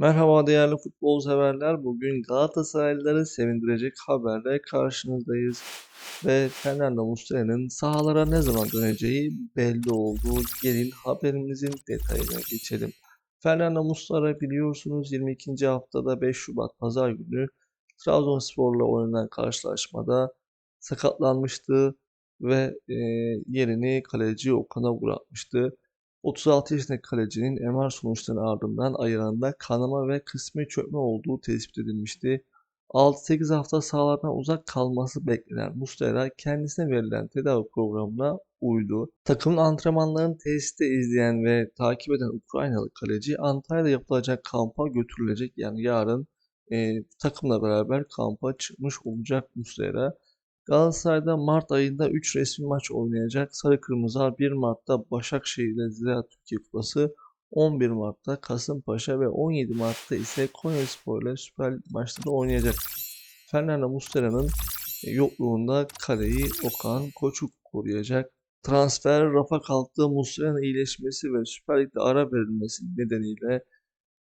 Merhaba değerli futbol severler. Bugün Galatasaraylıları sevindirecek haberle karşınızdayız. Ve Fernando Muslera'nın sahalara ne zaman döneceği belli oldu. Gelin haberimizin detayına geçelim. Fernando Muslera biliyorsunuz 22. haftada 5 Şubat Pazar günü Trabzonspor'la oynanan karşılaşmada sakatlanmıştı ve yerini kaleci Okan'a bırakmıştı. 36 yaşındaki kalecinin MR sonuçlarının ardından ayağında kanama ve kısmi çökme olduğu tespit edilmişti. 6-8 hafta sahalardan uzak kalması beklenen Muslera kendisine verilen tedavi programına uydu. Takımın antrenmanlarını tesiste izleyen ve takip eden Ukraynalı kaleci Antalya'da yapılacak kampa götürülecek. Yani yarın e, takımla beraber kampa çıkmış olacak Muslera. Galatasaray'da Mart ayında 3 resmi maç oynayacak. Sarı Kırmızılar 1 Mart'ta Başakşehir ile Ziraat Türkiye Kupası, 11 Mart'ta Kasımpaşa ve 17 Mart'ta ise Konyaspor ile Süper Lig maçları oynayacak. Fernando Muslera'nın yokluğunda kaleyi Okan Koçuk koruyacak. Transfer rafa kalktığı Muslera'nın iyileşmesi ve Süper Lig'de ara verilmesi nedeniyle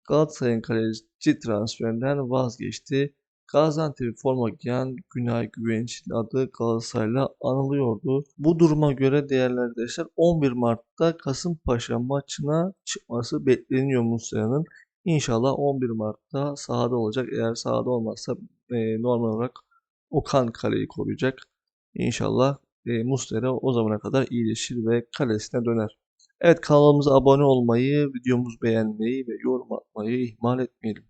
Galatasaray'ın kaleci transferinden vazgeçti. Gaziantep forma giyen Günay Güvenç'in adı Galatasaray'la anılıyordu. Bu duruma göre değerli arkadaşlar 11 Mart'ta Kasımpaşa maçına çıkması bekleniyor Muslera'nın. İnşallah 11 Mart'ta sahada olacak. Eğer sahada olmazsa e, normal olarak Okan kaleyi koruyacak. İnşallah e, Muslera o zamana kadar iyileşir ve kalesine döner. Evet kanalımıza abone olmayı, videomuzu beğenmeyi ve yorum atmayı ihmal etmeyelim.